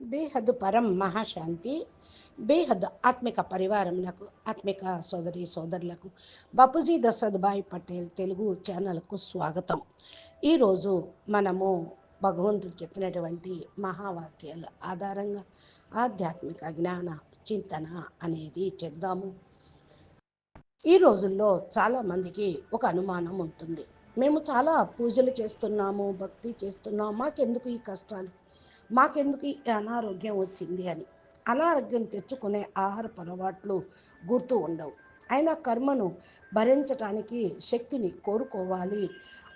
బేహద్ పరం మహాశాంతి బేహద్ ఆత్మిక పరివారములకు ఆత్మిక సోదరి సోదరులకు బాపూజీ దశరథ్ పటేల్ తెలుగు ఛానల్కు స్వాగతం. ఈరోజు మనము భగవంతుడు చెప్పినటువంటి మహావాక్యాల ఆధారంగా ఆధ్యాత్మిక జ్ఞాన చింతన అనేది చేద్దాము. ఈ రోజుల్లో చాలామందికి ఒక అనుమానం ఉంటుంది. మేము చాలా పూజలు చేస్తున్నాము భక్తి చేస్తున్నాము మాకెందుకు ఈ కష్టాలు? మాకెందుకు ఈ అనారోగ్యం వచ్చింది అని. అనారోగ్యం తెచ్చుకునే ఆహారపు అలవాట్లు గుర్తు ఉండవు. అయినా కర్మను భరించటానికి శక్తిని కోరుకోవాలి.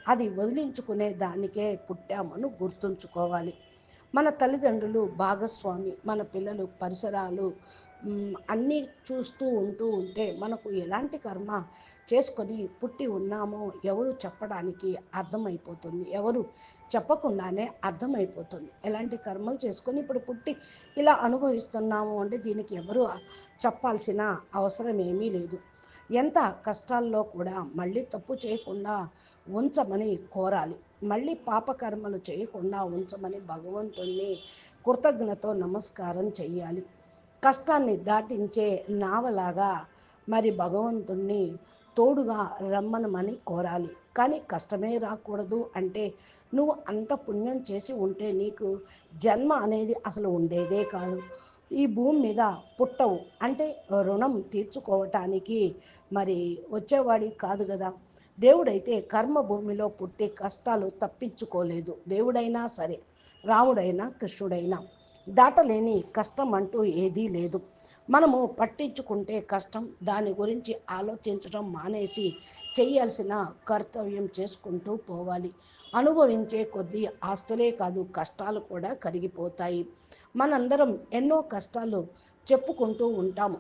అది వదిలించుకునే దానికే పుట్టామను గుర్తుంచుకోవాలి. మన తల్లిదండ్రులు భాగస్వామి మన పిల్లలు పరిసరాలు అన్నీ చూస్తూ ఉంటూ ఉంటే మనకు ఎలాంటి కర్మ చేసుకొని పుట్టి ఉన్నామో ఎవరు చెప్పడానికి అర్థమైపోతుంది. ఎవరు చెప్పకుండానే అర్థమైపోతుంది. ఎలాంటి కర్మలు చేసుకొని ఇప్పుడు పుట్టి ఇలా అనుభవిస్తున్నాము అంటే దీనికి ఎవరు చెప్పాల్సిన అవసరం ఏమీ లేదు. ఎంత కష్టాల్లో కూడా మళ్ళీ తప్పు చేయకుండా ఉంచమని కోరాలి. మళ్ళీ పాపకర్మలు చేయకుండా ఉంచమని భగవంతుణ్ణి కృతజ్ఞతో నమస్కారం చెయ్యాలి. కష్టాన్ని దాటించే నావలాగా మరి భగవంతుణ్ణి తోడుగా రమ్మనమని కోరాలి. కానీ కష్టమే రాకూడదు అంటే నువ్వు అంత పుణ్యం చేసి ఉంటే నీకు జన్మ అనేది అసలు ఉండేదే కాదు. ఈ భూమి మీద పుట్టవు. అంటే రుణం తీర్చుకోవటానికి మరి వచ్చేవాడి కాదు కదా. దేవుడైతే కర్మ భూమిలో పుట్టే కష్టాలు తప్పించుకోలేదు. దేవుడైనా సరే రాముడైనా కృష్ణుడైనా దాటలేని కష్టం అంటూ ఏదీ లేదు. మనము పట్టించుకుంటే కష్టం దాని గురించి ఆలోచించడం మానేసి చేయాల్సిన కర్తవ్యం చేసుకుంటూ పోవాలి. అనుభవించే కొద్దీ ఆస్తులే కాదు కష్టాలు కూడా కరిగిపోతాయి. మనందరం ఎన్నో కష్టాలు చెప్పుకుంటూ ఉంటాము.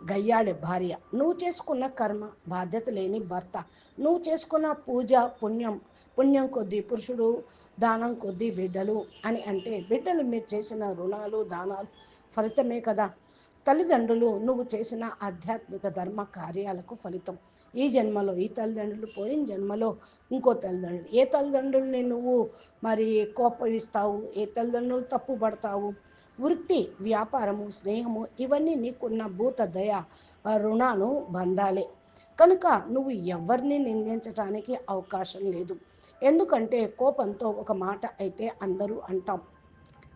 గయ్యాడి భార్య నువ్వు చేసుకున్న కర్మ బాధ్యత లేని భర్త నువ్వు చేసుకున్న పూజ పుణ్యం పుణ్యం కొద్దీ పురుషుడు దానం కొద్దీ బిడ్డలు అని అంటే బిడ్డలు మీరు చేసిన రుణాలు దానాలు ఫలితమే కదా. తల్లిదండ్రులు నువ్వు చేసిన ఆధ్యాత్మిక ధర్మ కార్యాలకు ఫలితం. ఈ జన్మలో ఈ తల్లిదండ్రులు పోయిన జన్మలో ఇంకో తల్లిదండ్రులు. ఏ తల్లిదండ్రుల్ని నువ్వు మరి కోపవిస్తావు ఏ తల్లిదండ్రులు తప్పు పడతావు? వృత్తి వ్యాపారము స్నేహము ఇవన్నీ నీకున్న భూత దయ రుణాను బంధాలే. కనుక నువ్వు ఎవరిని నిందించడానికి అవకాశం లేదు. ఎందుకంటే కోపంతో ఒక మాట అయితే అందరూ అంటాం.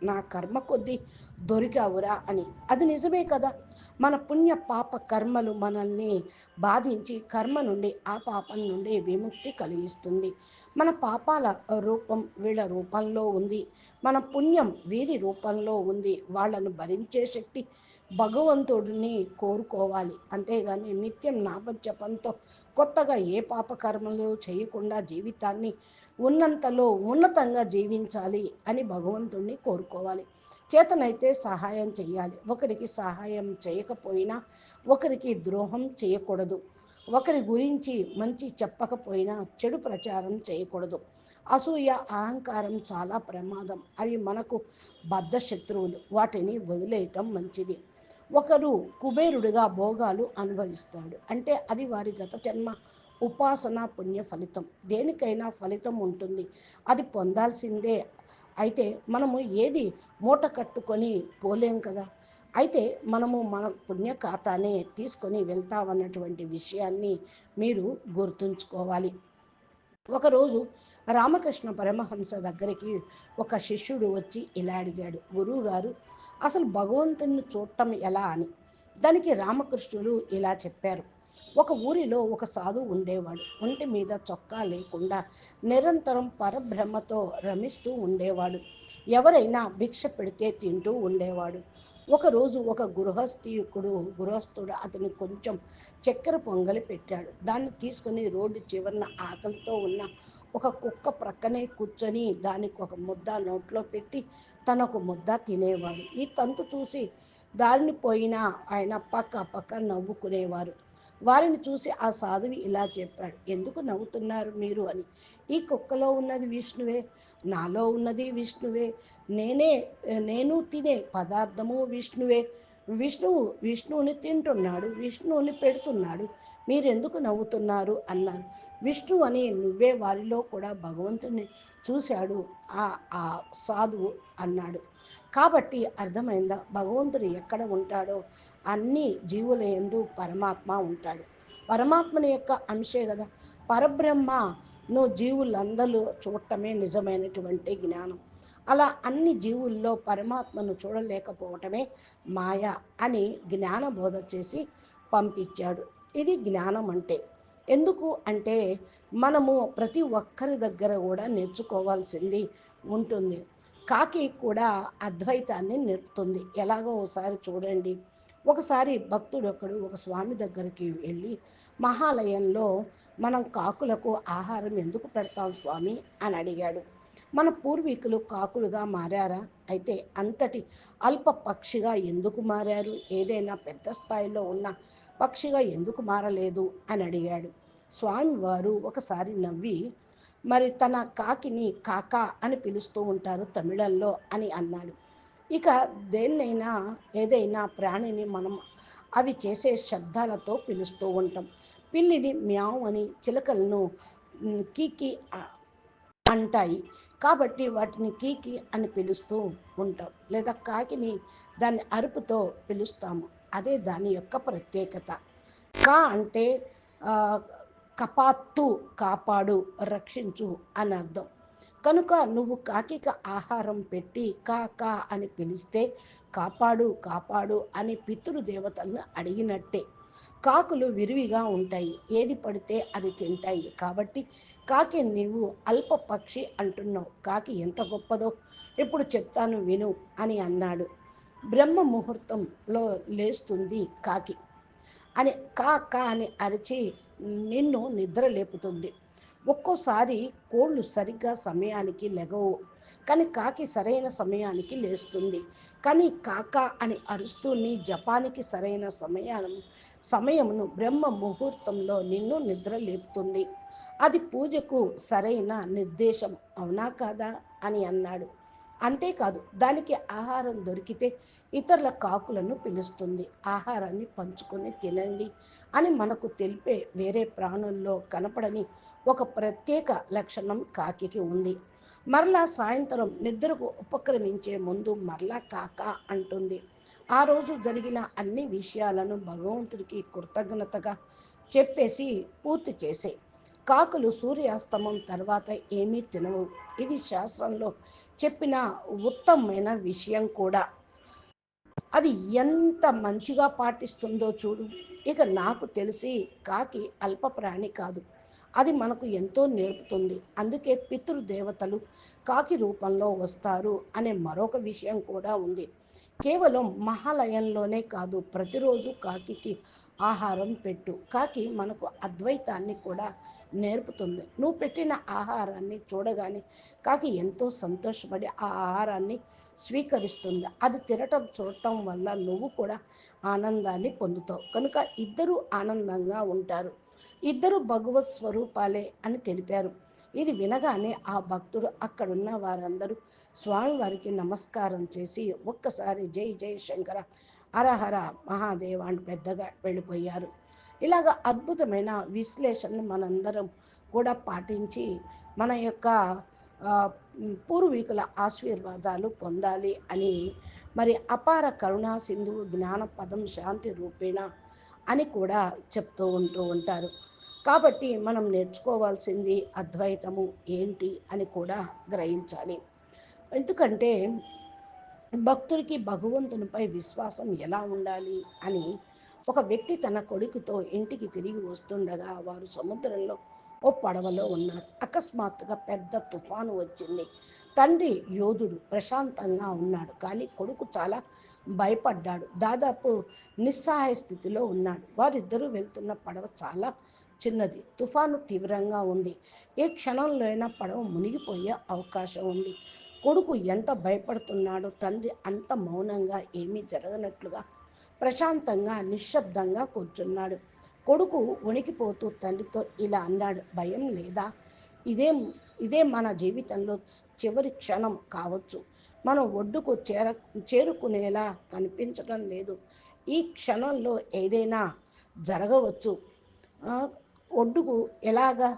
నా కర్మ కొద్దీ దొరికావురా అని. అది నిజమే కదా. మన పుణ్య పాప కర్మలు మనల్ని బాధించి కర్మ నుండి ఆ పాపం నుండి విముక్తి కలిగిస్తుంది. మన పాపాల రూపం వీళ్ళ రూపంలో ఉంది. మన పుణ్యం వీరి రూపంలో ఉంది. వాళ్ళను భరించే శక్తి భగవంతుడిని కోరుకోవాలి. అంతేగాని నిత్యం నామజపంతో కొత్తగా ఏ పాపకర్మలు చేయకుండా జీవితాన్ని ఉన్నంతలో ఉన్నతంగా జీవించాలి అని భగవంతుణ్ణి కోరుకోవాలి. చేతనైతే సహాయం చేయాలి ఒకరికి సహాయం చేయకపోయినా ఒకరికి ద్రోహం చేయకూడదు. ఒకరి గురించి మంచి చెప్పకపోయినా చెడు ప్రచారం చేయకూడదు. అసూయ అహంకారం చాలా ప్రమాదం. అవి మనకు బద్ధ శత్రువులు. వాటిని వదిలేయటం మంచిది. ఒకరు కుబేరుడిగా భోగాలు అనుభవిస్తాడు. అంటే అది వారి గత జన్మ. ఉపాసన పుణ్య ఫలితం. దేనికైనా ఫలితం ఉంటుంది. అది పొందాల్సిందే. అయితే మనము ఏది మూట కట్టుకొని పోలేం కదా? అయితే మనము మన పుణ్య ఖాతానే తీసుకొని వెళ్తామన్నటువంటి విషయాన్ని మీరు గుర్తుంచుకోవాలి. ఒకరోజు రామకృష్ణ పరమహంస దగ్గరికి ఒక శిష్యుడు వచ్చి ఇలా అడిగాడు. గురువుగారు అసలు భగవంతుని చూడటం ఎలా అని? దానికి రామకృష్ణుడు ఇలా చెప్పారు. ఒక ఊరిలో ఒక సాధువు ఉండేవాడు. ఒంటి మీద చొక్కా లేకుండా నిరంతరం పరబ్రహ్మతో రమిస్తూ ఉండేవాడు. ఎవరైనా భిక్ష పెడితే తింటూ ఉండేవాడు. ఒకరోజు ఒక గృహస్థీకుడు గృహస్థుడు అతని కొంచెం చక్కెర పొంగలి పెట్టాడు. దాన్ని తీసుకుని రోడ్డు చివరిన ఆకలితో ఉన్న ఒక కుక్క ప్రక్కనే కూర్చొని దానికి ఒక ముద్ద నోట్లో పెట్టి తనకు ముద్ద తినేవాడు. ఈ తంతు చూసి దారిని పోయినా ఆయన పక్క పక్క నవ్వుకునేవారు. వారిని చూసి ఆ సాధువి ఇలా చెప్పాడు ఎందుకు నవ్వుతున్నారు మీరు? అని. ఈ కుక్కలో ఉన్నది విష్ణువే నాలో ఉన్నది విష్ణువే నేనే నేను తినే పదార్థము విష్ణువే. విష్ణువు విష్ణువుని తింటున్నాడు విష్ణువుని పెడుతున్నాడు మీరెందుకు నవ్వుతున్నారు? అన్నారు. విష్ణు అని నువ్వే వారిలో కూడా భగవంతుని చూశాడు. ఆ ఆ సాధువు అన్నాడు. కాబట్టి అర్థమైందా? భగవంతుడు ఎక్కడ ఉంటాడో? అన్ని జీవుల ఎందు పరమాత్మ ఉంటాడు. పరమాత్మని యొక్క అంశే కదా. పరబ్రహ్మను జీవులందరూ చూడటమే నిజమైనటువంటి జ్ఞానం. అలా అన్ని జీవుల్లో పరమాత్మను చూడలేకపోవటమే మాయ అని జ్ఞానబోధ చేసి పంపించాడు. ఇది జ్ఞానం అంటే. ఎందుకు అంటే మనము ప్రతి ఒక్కరి దగ్గర కూడా నేర్చుకోవాల్సింది ఉంటుంది. కాకి కూడా అద్వైతాన్ని నేర్పుతుంది. ఎలాగో ఒకసారి చూడండి. ఒకసారి భక్తుడు ఒకడు ఒక స్వామి దగ్గరికి వెళ్ళి మహాలయంలో మనం కాకులకు ఆహారం ఎందుకు పెడతాం స్వామి అని అడిగాడు. మన పూర్వీకులు కాకులుగా మారారా? అయితే అంతటి అల్ప పక్షిగా ఎందుకు మారారు? ఏదైనా పెద్ద స్థాయిలో ఉన్న పక్షిగా ఎందుకు మారలేదు? అని అడిగాడు. స్వామివారు ఒకసారి నవ్వి మరి తన కాకిని కాక అని పిలుస్తూ ఉంటారు తమిళంలో అని అన్నాడు. ఇక దేన్నైనా ఏదైనా ప్రాణిని మనం అవి చేసే శబ్దాలతో పిలుస్తూ ఉంటాం. పిల్లిని మ్యావ్ అని చిలకలను కీకి అంటాయి. కాబట్టి వాటిని కీకి అని పిలుస్తూ ఉంటాం లేదా కాకిని దాని అరుపుతో పిలుస్తాము. అదే దాని యొక్క ప్రత్యేకత. కా అంటే కపాత్తు కాపాడు రక్షించు అని అర్థం. కనుక నువ్వు కాకిక ఆహారం పెట్టి కా కా అని పిలిస్తే కాపాడు కాపాడు అని పితృదేవతలను అడిగినట్టే. కాకులు విరివిగా ఉంటాయి. ఏది పడితే అది తింటాయి. కాబట్టి కాకి నీవు అల్ప పక్షి అంటున్నావు. కాకి ఎంత గొప్పదో ఇప్పుడు చెప్తాను విను అని అన్నాడు. బ్రహ్మ ముహూర్తంలో లేస్తుంది కాకి. అని కా కా అని అరిచి నిన్ను నిద్ర లేపుతుంది. ఒక్కోసారి కోళ్ళు సరిగ్గా సమయానికి లెగవు కానీ కాకి సరైన సమయానికి లేస్తుంది. కానీ కాక అని అరుస్తూ నీ జపానికి సరైన సమయం సమయమును బ్రహ్మ ముహూర్తంలో నిన్ను నిద్ర లేపుతుంది. అది పూజకు సరైన నిర్దేశం అవునా కాదా అని అన్నాడు. అంతేకాదు దానికి ఆహారం దొరికితే ఇతరుల కాకులను పిలుస్తుంది. ఆహారాన్ని పంచుకొని తినండి అని మనకు తెలిపే వేరే ప్రాణుల్లో కనపడని ఒక ప్రత్యేక లక్షణం కాకికి ఉంది. మరలా సాయంత్రం నిద్రకు ఉపక్రమించే ముందు మరలా కాక అంటుంది. ఆ రోజు జరిగిన అన్ని విషయాలను భగవంతుడికి కృతజ్ఞతగా చెప్పేసి పూర్తి చేసే. కాకులు సూర్యాస్తమం తర్వాత ఏమీ తినవు. ఇది శాస్త్రంలో చెప్పిన ఉత్తమమైన విషయం కూడా. అది ఎంత మంచిగా పాటిస్తుందో చూడు. ఇక నాకు తెలిసి కాకి అల్ప ప్రాణి కాదు. అది మనకు ఎంతో నేర్పుతుంది. అందుకే పితృదేవతలు కాకి రూపంలో వస్తారు అనే మరొక విషయం కూడా ఉంది. కేవలం మహాలయంలోనే కాదు ప్రతిరోజు కాకికి ఆహారం పెట్టు. కాకి మనకు అద్వైతాన్ని కూడా నేర్పుతుంది. నువ్వు పెట్టిన ఆహారాన్ని చూడగానే కాకి ఎంతో సంతోషపడి ఆ ఆహారాన్ని స్వీకరిస్తుంది. అది తినటం చూడటం వల్ల నువ్వు కూడా ఆనందాన్ని పొందుతావు. కనుక ఇద్దరూ ఆనందంగా ఉంటారు. ఇద్దరు భగవత్ స్వరూపాలే అని తెలిపారు. ఇది వినగానే ఆ భక్తుడు అక్కడున్న వారందరూ స్వామివారికి నమస్కారం చేసి ఒక్కసారి జై జై శంకర హరహర మహాదేవ అని పెద్దగా వెళ్ళిపోయారు. ఇలాగ అద్భుతమైన విశ్లేషణ మనందరం కూడా పాటించి మన యొక్క పూర్వీకుల ఆశీర్వాదాలు పొందాలి అని మరి అపార కరుణా సింధువు జ్ఞాన పదం శాంతి రూపేణ అని కూడా చెప్తూ ఉంటూ ఉంటారు. కాబట్టి మనం నేర్చుకోవాల్సింది అద్వైతము ఏంటి అని కూడా గ్రహించాలి. ఎందుకంటే భక్తుడికి భగవంతునిపై విశ్వాసం ఎలా ఉండాలి అని ఒక వ్యక్తి తన కొడుకుతో ఇంటికి తిరిగి వస్తుండగా వారు సముద్రంలో ఓ పడవలో ఉన్నారు. అకస్మాత్తుగా పెద్ద తుఫాను వచ్చింది. తండ్రి యోధుడు ప్రశాంతంగా ఉన్నాడు. కానీ కొడుకు చాలా భయపడ్డాడు. దాదాపు నిస్సహాయ స్థితిలో ఉన్నాడు. వారిద్దరూ వెళ్తున్న పడవ చాలా చిన్నది. తుఫాను తీవ్రంగా ఉంది. ఏ క్షణంలో అయినా పడవ మునిగిపోయే అవకాశం ఉంది. కొడుకు ఎంత భయపడుతున్నాడో తండ్రి అంత మౌనంగా ఏమీ జరగనట్లుగా ప్రశాంతంగా నిశ్శబ్దంగా కూర్చున్నాడు. కొడుకు వణికిపోతూ తండ్రితో ఇలా అన్నాడు భయం లేదా? ఇదే ఇదే మన జీవితంలో చివరి క్షణం కావచ్చు. మనం ఒడ్డుకు చేర చేరుకునేలా కనిపించడం లేదు. ఈ క్షణంలో ఏదైనా జరగవచ్చు. ఒడ్డుకు ఎలాగా?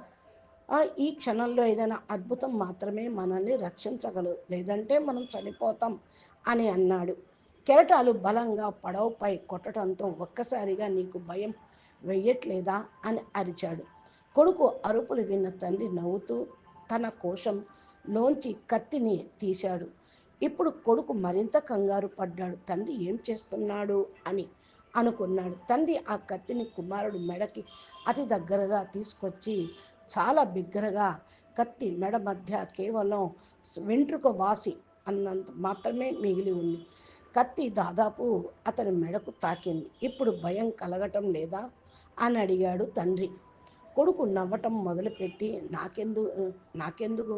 ఈ క్షణంలో ఏదైనా అద్భుతం మాత్రమే మనల్ని రక్షించగలదు. లేదంటే మనం చనిపోతాం అని అన్నాడు. కెరటాలు బలంగా పడవపై కొట్టడంతో ఒక్కసారిగా నీకు భయం వెయ్యట్లేదా అని అరిచాడు. కొడుకు అరుపులు విన్న తండ్రి నవ్వుతూ తన కోశం లోంచి కత్తిని తీశాడు. ఇప్పుడు కొడుకు మరింత కంగారు పడ్డాడు. తండ్రి ఏం చేస్తున్నాడు అని అనుకున్నాడు. తండ్రి ఆ కత్తిని కుమారుడు మెడకి అతి దగ్గరగా తీసుకొచ్చి చాలా బిగ్గరగా కత్తి మెడ మధ్య కేవలం వెంట్రుక వాసి అన్నంత మాత్రమే మిగిలి ఉంది. కత్తి దాదాపు అతని మెడకు తాకింది. ఇప్పుడు భయం కలగటం లేదా? అని అడిగాడు తండ్రి. కొడుకు నవ్వటం మొదలుపెట్టి నాకెందు నాకెందుకు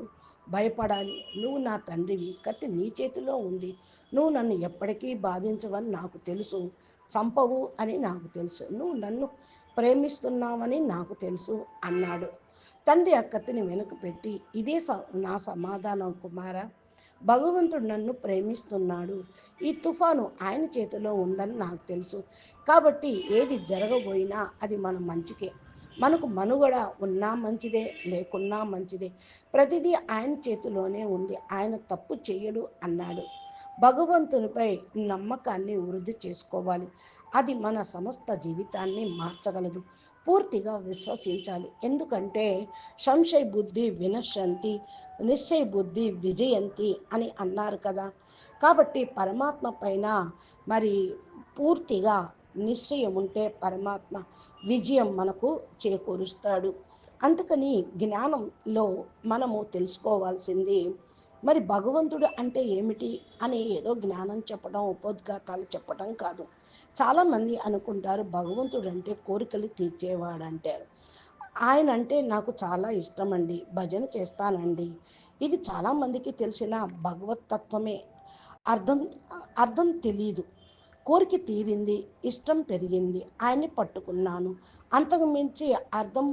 భయపడాలి? నువ్వు నా తండ్రివి. కత్తి నీ చేతిలో ఉంది. నువ్వు నన్ను ఎప్పటికీ బాధించవని నాకు తెలుసు. చంపవు అని నాకు తెలుసు. నువ్వు నన్ను ప్రేమిస్తున్నావని నాకు తెలుసు అన్నాడు. తండ్రి అక్కత్తిని కత్తిని వెనుక పెట్టి ఇదే నా సమాధానం కుమార. భగవంతుడు నన్ను ప్రేమిస్తున్నాడు. ఈ తుఫాను ఆయన చేతిలో ఉందని నాకు తెలుసు. కాబట్టి ఏది జరగబోయినా అది మన మంచికే. మనకు మనుగడ ఉన్నా మంచిదే లేకున్నా మంచిదే. ప్రతిదీ ఆయన చేతిలోనే ఉంది. ఆయన తప్పు చేయడు అన్నాడు. భగవంతునిపై నమ్మకాన్ని వృద్ధి చేసుకోవాలి. అది మన సమస్త జీవితాన్ని మార్చగలదు. పూర్తిగా విశ్వసించాలి. ఎందుకంటే సంశయ బుద్ధి వినశంతి నిశ్చయ బుద్ధి విజయంతి అని అన్నారు కదా. కాబట్టి పరమాత్మ పైన మరి పూర్తిగా నిశ్చయం ఉంటే పరమాత్మ విజయం మనకు చేకూరుస్తాడు. అందుకని జ్ఞానంలో మనము తెలుసుకోవాల్సింది మరి భగవంతుడు అంటే ఏమిటి అని ఏదో జ్ఞానం చెప్పడం ఉపోద్ఘాతాలు చెప్పడం కాదు. చాలామంది అనుకుంటారు భగవంతుడు అంటే కోరికలు తీర్చేవాడంటారు. ఆయన అంటే నాకు చాలా ఇష్టం అండి భజన చేస్తానండి. ఇది చాలామందికి తెలిసిన భగవత్ తత్వమే. అర్థం అర్థం తెలియదు కోరిక తీరింది ఇష్టం పెరిగింది ఆయన్ని పట్టుకున్నాను. అంతకు మించి అర్థం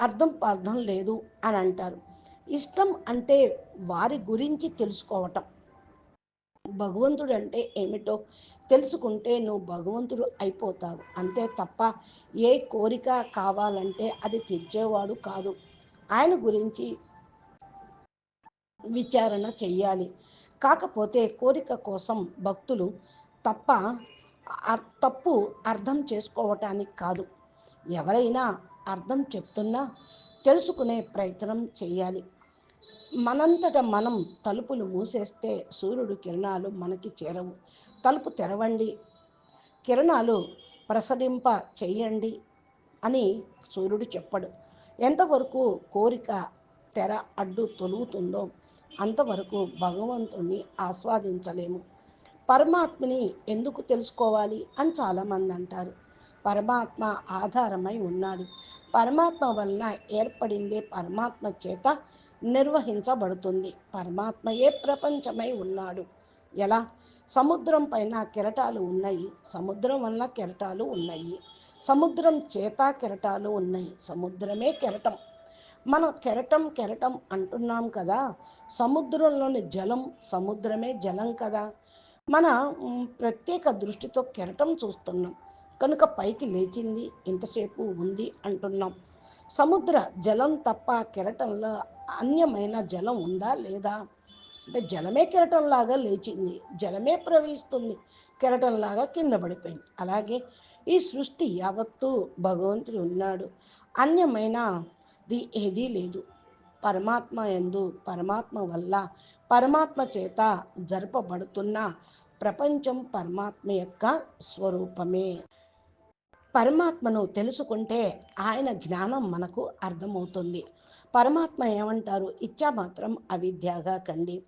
అర్థం అర్థం లేదు అని అంటారు. ఇష్టం అంటే వారి గురించి తెలుసుకోవటం. భగవంతుడు అంటే ఏమిటో తెలుసుకుంటే నువ్వు భగవంతుడు అయిపోతావు. అంతే తప్ప ఏ కోరిక కావాలంటే అది తెచ్చేవాడు కాదు. ఆయన గురించి విచారణ చెయ్యాలి. కాకపోతే కోరిక కోసం భక్తులు తప్ప తప్పు అర్థం చేసుకోవటానికి కాదు. ఎవరైనా అర్థం చెప్తున్నా తెలుసుకునే ప్రయత్నం చేయాలి మనంతట మనం తలుపులు మూసేస్తే సూర్యుడు కిరణాలు మనకి చేరవు. తలుపు తెరవండి. కిరణాలు ప్రసరింప చేయండి అని సూర్యుడు చెప్పడు. ఎంతవరకు కోరిక తెర అడ్డు తొలుగుతుందో అంతవరకు భగవంతుణ్ణి ఆస్వాదించలేము. పరమాత్మని ఎందుకు తెలుసుకోవాలి అని చాలామంది అంటారు. పరమాత్మ ఆధారమై ఉన్నాడు. పరమాత్మ వలన ఏర్పడిందే పరమాత్మ చేత నిర్వహించబడుతుంది. పరమాత్మయే ప్రపంచమై ఉన్నాడు. ఎలా? సముద్రం పైన కెరటాలు ఉన్నాయి. సముద్రం వల్ల కెరటాలు ఉన్నాయి. సముద్రం చేత కెరటాలు ఉన్నాయి. సముద్రమే కెరటం. మనం కెరటం కెరటం అంటున్నాం కదా? సముద్రంలోని జలం సముద్రమే జలం కదా? మన ప్రత్యేక దృష్టితో కెరటం చూస్తున్నాం. కనుక పైకి లేచింది ఇంతసేపు ఉంది అంటున్నాం. సముద్ర జలం తప్ప కెరటంలో అన్యమైన జలం ఉందా లేదా? అంటే జలమే కెరటంలాగా లేచింది జలమే ప్రవహిస్తుంది కెరటంలాగా కింద పడిపోయింది. అలాగే ఈ సృష్టి యావత్తు భగవంతుడు ఉన్నాడు. అన్యమైనది ఏదీ లేదు. పరమాత్మ ఎందు పరమాత్మ వల్ల పరమాత్మ చేత జరపబడుతున్న ప్రపంచం పరమాత్మ యొక్క స్వరూపమే. పరమాత్మను తెలుసుకుంటే ఆయన జ్ఞానం మనకు అర్థమవుతుంది. పరమాత్మ ఏమంటారు? ఇచ్చా మాత్రం అవిద్యగా కండి.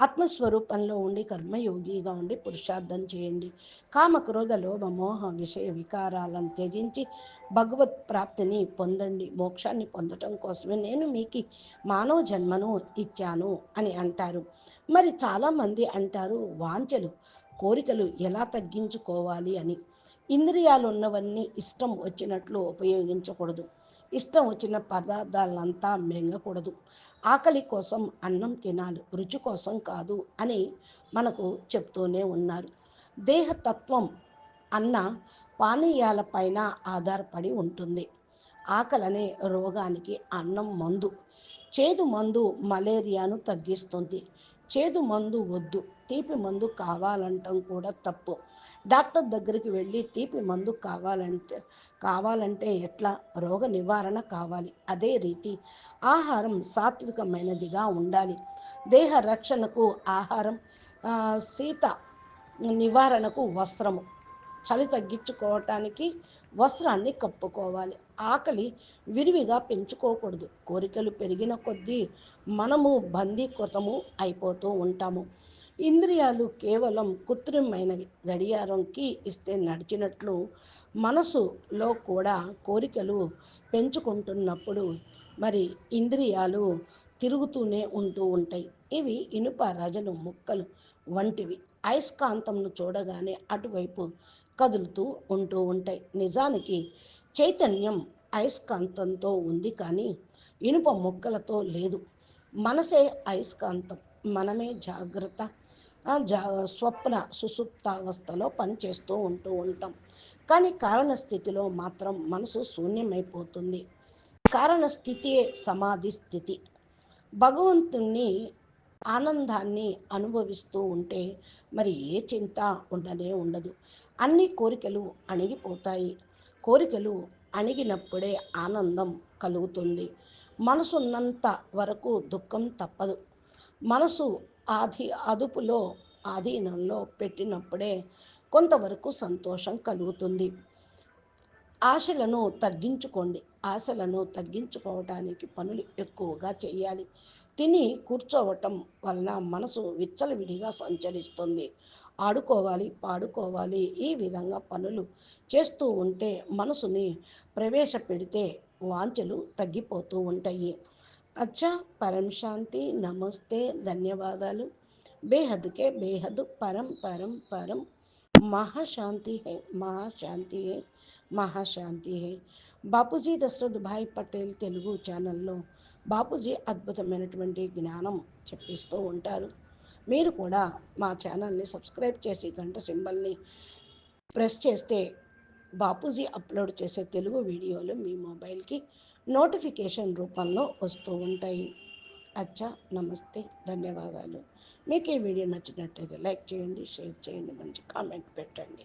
ఆత్మస్వరూపంలో ఉండి కర్మయోగిగా ఉండి పురుషార్థం చేయండి. కామక్రోధ లోభ మోహ విషయ వికారాలను త్యజించి భగవత్ ప్రాప్తిని పొందండి. మోక్షాన్ని పొందటం కోసమే నేను మీకు మానవ జన్మను ఇచ్చాను అని అంటారు. మరి చాలామంది అంటారు వాంచలు కోరికలు ఎలా తగ్గించుకోవాలి అని. ఇంద్రియాలు ఉన్నవన్నీ ఇష్టం వచ్చినట్లు ఉపయోగించకూడదు. ఇష్టం వచ్చిన పదార్థాలంతా మింగకూడదు. ఆకలి కోసం అన్నం తినాలి రుచి కోసం కాదు అని మనకు చెప్తూనే ఉన్నారు. దేహతత్వం అన్న పానీయాలపైన ఆధారపడి ఉంటుంది. ఆకలనే రోగానికి అన్నం మందు. చేదు మందు మలేరియాను తగ్గిస్తుంది. చేదు మందు వద్దు. తీపి మందు కావాలంటాం కూడా తప్పు. డాక్టర్ దగ్గరికి వెళ్ళి తీపి మందు కావాలంటే కావాలంటే ఎట్లా? రోగ నివారణ కావాలి. అదే రీతి ఆహారం సాత్వికమైనదిగా ఉండాలి. దేహ రక్షణకు ఆహారం శీత నివారణకు వస్త్రము. చలి తగ్గించుకోవటానికి వస్త్రాన్ని కప్పుకోవాలి. ఆకలి విరివిగా పెంచుకోకూడదు. కోరికలు పెరిగిన కొద్దీ మనము బందీకృతము అయిపోతూ ఉంటాము. ఇంద్రియాలు కేవలం కృత్రిమైనవి గడియారంకి ఇస్తే నడిచినట్లు మనసులో కూడా కోరికలు పెంచుకుంటున్నప్పుడు మరి ఇంద్రియాలు తిరుగుతూనే ఉంటూ ఉంటాయి. ఇవి ఇనుప రజను ముక్కలు వంటివి. అయస్కాంతంను చూడగానే అటువైపు కదులుతూ ఉంటూ ఉంటాయి. నిజానికి చైతన్యం అయస్కాంతంతో ఉంది కానీ ఇనుప ముక్కలతో లేదు. మనసే అయస్కాంతం. మనమే జాగ్రత్త జా స్వప్న సుసుప్తావస్థలో పనిచేస్తూ ఉంటూ ఉంటాం. కానీ కారణ స్థితిలో మాత్రం మనసు శూన్యమైపోతుంది. కారణ స్థితియే సమాధి స్థితి. భగవంతుణ్ణి ఆనందాన్ని అనుభవిస్తూ ఉంటే మరి ఏ చింత ఉండనే ఉండదు. అన్ని కోరికలు అణిగిపోతాయి. కోరికలు అణిగినప్పుడే ఆనందం కలుగుతుంది. మనసున్నంత వరకు దుఃఖం తప్పదు. మనసు ఆది అదుపులో ఆధీనంలో పెట్టినప్పుడే కొంతవరకు సంతోషం కలుగుతుంది. ఆశలను తగ్గించుకోండి. ఆశలను తగ్గించుకోవడానికి పనులు ఎక్కువగా చేయాలి. తిని కూర్చోవటం వలన మనసు విచ్చలవిడిగా సంచరిస్తుంది. ఆడుకోవాలి పాడుకోవాలి ఈ విధంగా పనులు చేస్తూ ఉంటే మనసుని ప్రవేశపెడితే వాంఛలు తగ్గిపోతూ ఉంటాయి. అచ్చా పరం శాంతి నమస్తే ధన్యవాదాలు बेहद के बेहद परम परम परम महाशांति है महाशांति है మహాశాంతి హే బాపూజీ దశరథ్ భాయ్ పటేల్ తెలుగు ఛానల్లో బాపూజీ అద్భుతమైనటువంటి జ్ఞానం చెప్పిస్తూ ఉంటారు మీరు కూడా మా ఛానల్ని సబ్స్క్రైబ్ చేసి గంట సింబల్ని ప్రెస్ చేస్తే బాపూజీ అప్లోడ్ చేసే తెలుగు వీడియోలు మీ మొబైల్కి నోటిఫికేషన్ రూపంలో వస్తూ ఉంటాయి. అచ్చా నమస్తే ధన్యవాదాలు. మీకు ఈ వీడియో నచ్చినట్లయితే లైక్ చేయండి షేర్ చేయండి మంచి కామెంట్ పెట్టండి.